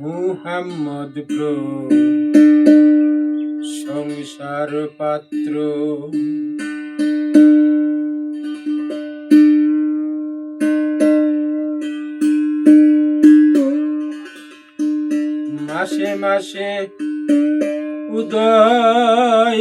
Muhammad pro. সংসার পাত্র। মাসে মাসে উদয়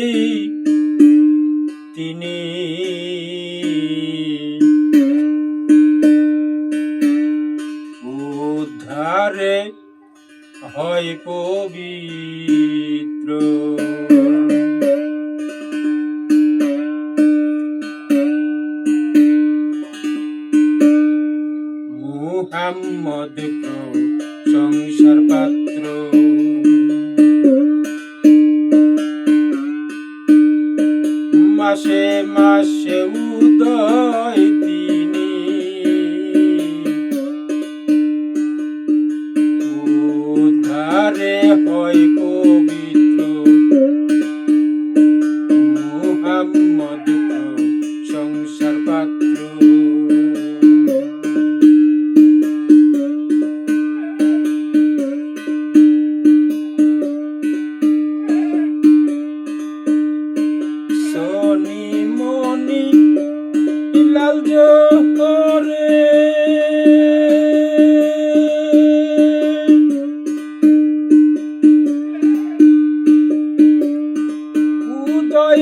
হয় পবিত্র। মুহাম্মদ সংসার পাত্র। মাসে মাসে উদয় উদ্ধারে হয় পবিত্র। মুহাম্মদ সংসার পাত্র। সনি মনি লাল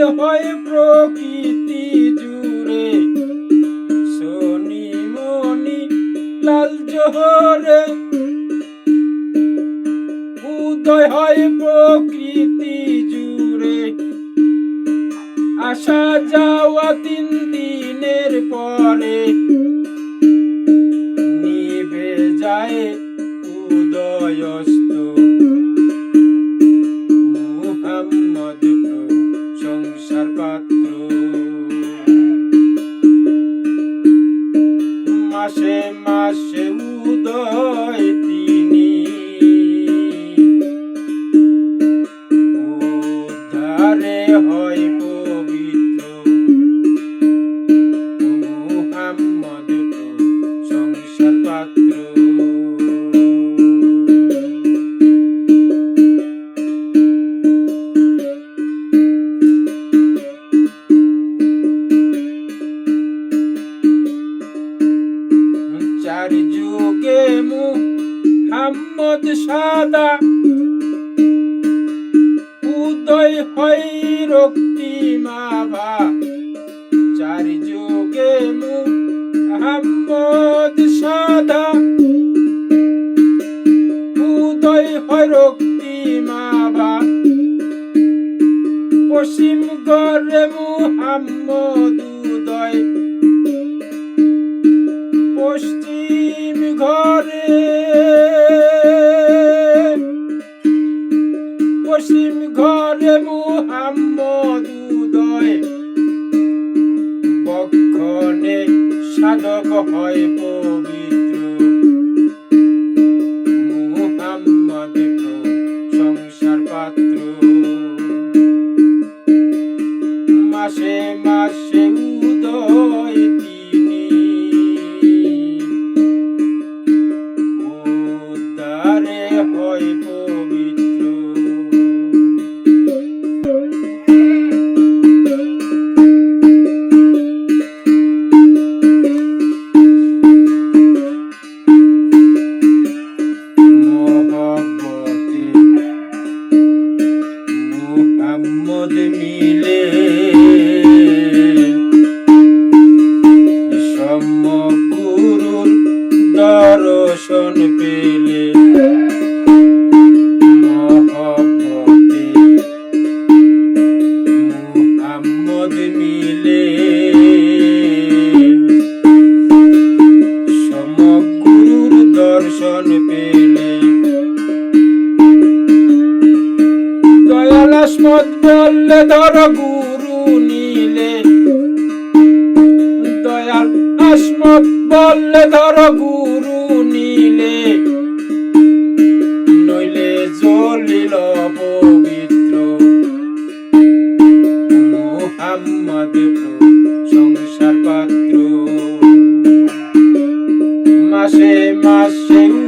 হয় প্রকৃতি জুড়ে। সনি মনি, লাল জোহরে। উদয় হয় প্রকৃতি জুড়ে। আসা যাওয়া তিন দিনের পরে। মুহাম্মদ সাদা। উদয় হয় রক্তিমাভা চার যুগে মুহাম্মদ সাদা। উদয় হয় রক্তিমাভা পশ্চিম গড়ে মুহাম্মদ উদয়। পশ্চিম সাধক হয় পবিত্র। মুহাম্মদ সংসার পাত্র। মাসে মাসে উদয় তিনি উদ্ধারে হয় মিলে গুরু নিলে। দয়াল আসমত বললে ধর গুরু নিলে। নইলে জ্বলিল পবিত্র মোহাম্মদ সংসার পাত্র মাসে মাসে